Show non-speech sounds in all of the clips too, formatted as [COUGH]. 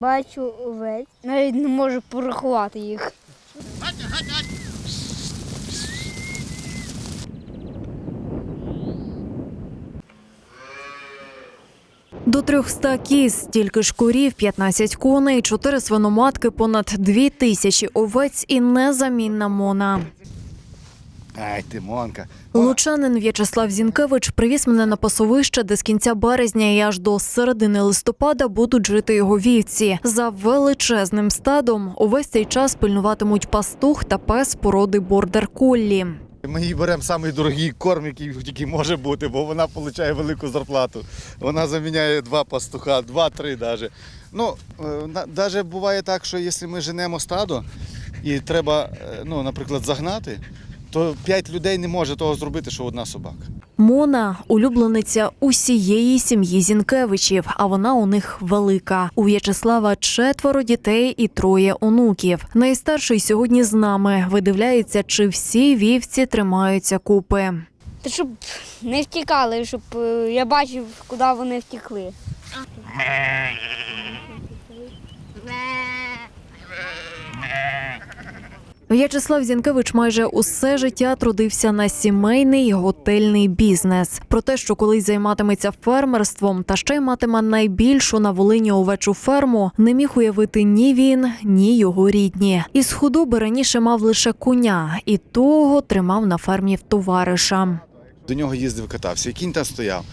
Бачу овець. Навіть не можу порахувати їх. До 300 кіз, стільки ж курів, 15 коней, 4 свиноматки, понад 2 тисячі овець і незамінна мона. Ай, ти Монка. Лучанин В'ячеслав Зінкевич привіз мене на пасовище, де з кінця березня і аж до середини листопада будуть жити його вівці. За величезним стадом увесь цей час пильнуватимуть пастух та пес породи бордер коллі. Ми їй беремо самий дорогий корм, який тільки може бути, бо вона отримує велику зарплату. Вона заміняє два пастуха, два-три навіть. Ну, навіть буває так, що якщо ми женемо стадо і треба, е, ну, наприклад, загнати, то п'ять людей не може того зробити, що одна собака. Мона улюблениця усієї сім'ї Зінкевичів, а вона у них велика. У В'ячеслава четверо дітей і троє онуків. Найстарший сьогодні з нами видивляється, чи всі вівці тримаються купи. Та щоб не втікали, щоб е, я бачив, куди вони втекли. [LAUGHS] В'ячеслав Зінкевич майже усе життя трудився на сімейний готельний бізнес. Про те, що колись займатиметься фермерством та ще й матиме найбільшу на Волині овечу ферму, не міг уявити ні він, ні його рідні. Із худоби раніше мав лише коня, і того тримав на фермі товариша. До нього їздив, катався, кінь там стояв.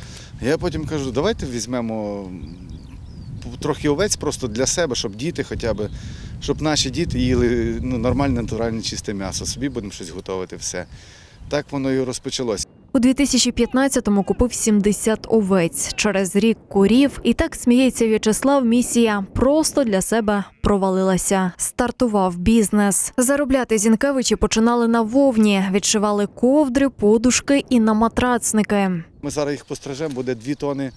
Я потім кажу, давайте візьмемо трохи овець просто для себе, щоб діти хоча б, щоб наші діти їли ну, нормальне, натуральне, чисте м'ясо. Собі будемо щось готувати, все. Так воно і розпочалося. У 2015-му купив 70 овець через рік курів. І так сміється В'ячеслав. Місія просто для себе провалилася. Стартував бізнес. Заробляти зінкевичі починали на вовні, відшивали ковдри, подушки і на матрацники. Ми зараз їх постражемо, буде 2 тони,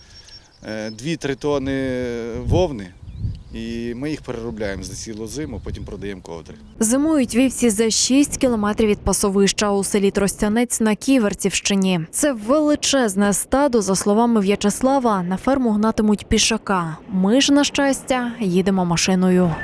2-3 тони вовни. І ми їх переробляємо за цілу зиму, потім продаємо ковдри. Зимують вівці за 6 кілометрів від пасовища у селі Тростянець на Ківерцівщині. Це величезне стадо. За словами В'ячеслава, на ферму гнатимуть пішака. Ми ж, на щастя, їдемо машиною.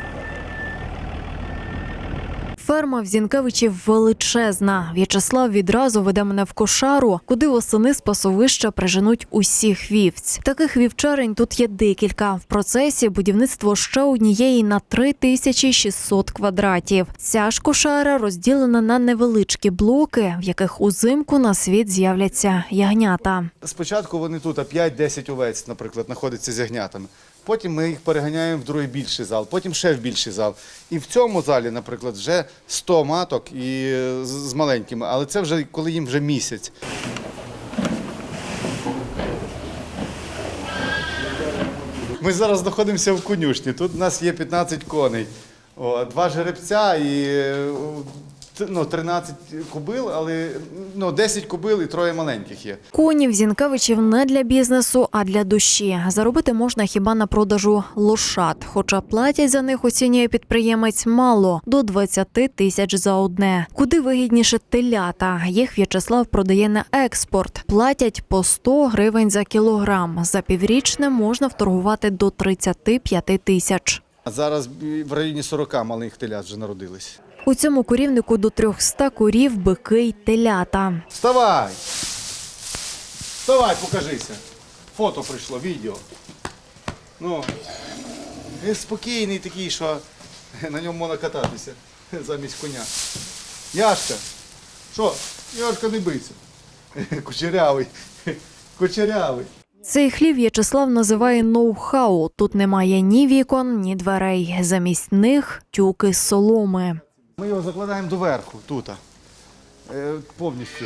Ферма в Зінкевичі величезна. В'ячеслав відразу веде мене в кошару, куди восени з пасовища приженуть усіх вівць. Таких вівчарень тут є декілька. В процесі будівництво ще однієї на 3600 квадратів. Ця ж кошара розділена на невеличкі блоки, в яких узимку на світ з'являться ягнята. Спочатку вони тут, а 5-10 овець, наприклад, знаходяться з ягнятами. Потім ми їх переганяємо в другий більший зал, потім ще в більший зал. І в цьому залі, наприклад, вже 100 маток і з- маленькими, але це вже коли їм вже місяць. Ми зараз знаходимося в конюшні. Тут у нас є 15 коней, два жеребця і ну, 13 кобил, але ну, 10 кобил і троє маленьких є. Коні в Зінкевичів не для бізнесу, а для душі. Заробити можна хіба на продажу лошад. Хоча платять за них, оцінює підприємець мало до 20 тисяч за одне. Куди вигідніше телята. Їх В'ячеслав продає на експорт. Платять по 100 гривень за кілограм. За піврічне можна вторгувати до 35 тисяч. А зараз в районі 40 малих телят вже народились. У цьому курівнику до 300 курів, бики й телята. Вставай! Вставай, покажися. Фото прийшло, відео. Ну, він спокійний такий, що на ньому можна кататися замість коня. Яшка, що? Яшка не бийся. Кучерявий. Кучерявий. Цей хлів В'ячеслав називає ноу-хау. Тут немає ні вікон, ні дверей. Замість них тюки з соломи. Ми його закладаємо доверху, тут. Е, повністю.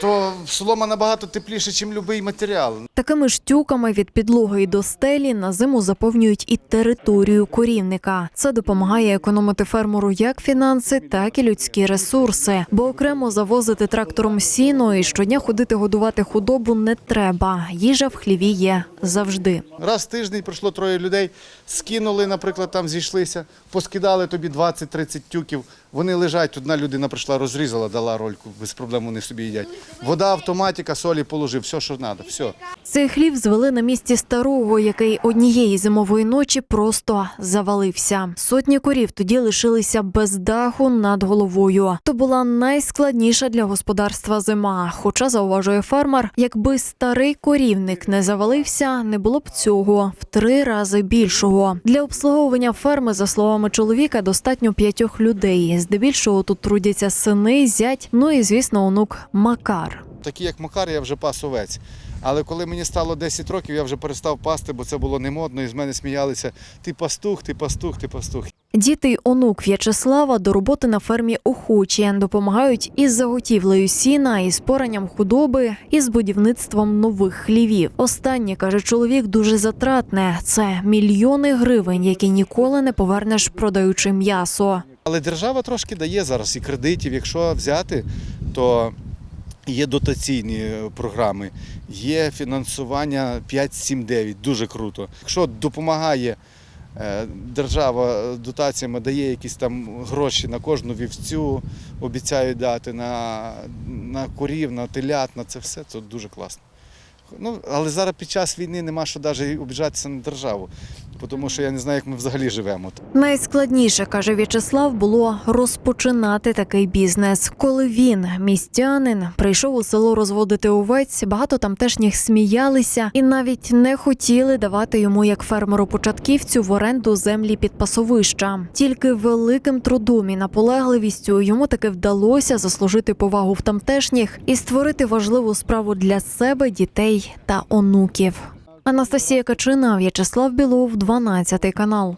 То солома набагато тепліше, ніж будь-який матеріал. Такими ж тюками від підлоги до стелі на зиму заповнюють і територію корівника. Це допомагає економити фермеру як фінанси, так і людські ресурси. Бо окремо завозити трактором сіно і щодня ходити годувати худобу не треба. Їжа в хліві є завжди. Раз в тиждень прийшло троє людей, скинули, наприклад, там зійшлися, поскидали тобі 20-30 тюків. Вони лежать, одна людина прийшла, розрізала, дала рольку, без проблем вони собі їдять. Вода, автоматика, солі положив, все, що треба, все. Цей хлів звели на місці старого, який однієї зимової ночі просто завалився. Сотні корів тоді лишилися без даху над головою. То була найскладніша для господарства зима. Хоча зауважує фермер, якби старий корівник не завалився, не було б цього в три рази більшого. Для обслуговування ферми, за словами чоловіка, достатньо п'ятьох людей. Здебільшого тут трудяться сини, зять, ну і звісно, онук Макар. Такі як Макар, я вже пас овець. Але коли мені стало 10 років, я вже перестав пасти, бо це було не модно, і з мене сміялися: ти пастух, ти пастух, ти пастух. Діти й онук В'ячеслава до роботи на фермі охочі допомагають із заготівлею сіна, із поранням худоби, і з будівництвом нових хлівів. Останнє каже чоловік дуже затратне. Це мільйони гривень, які ніколи не повернеш, продаючи м'ясо. Але держава трошки дає зараз і кредитів. Якщо взяти, то є дотаційні е, програми, є фінансування 5-7-9, дуже круто. Якщо допомагає е, держава е, дотаціями, дає якісь там гроші на кожну вівцю, обіцяють дати на, на корів, на телят, на це все, це дуже класно. Ну, але зараз під час війни нема що навіть обіжатися на державу, тому що я не знаю, як ми взагалі живемо. Найскладніше каже В'ячеслав було розпочинати такий бізнес. Коли він, містянин, прийшов у село розводити овець, багато тамтешніх сміялися і навіть не хотіли давати йому як фермеру початківцю в оренду землі під пасовища. Тільки великим трудом і наполегливістю йому таки вдалося заслужити повагу в тамтешніх і створити важливу справу для себе, дітей та онуків. Анастасія Качина, В'ячеслав Білов, 12 канал.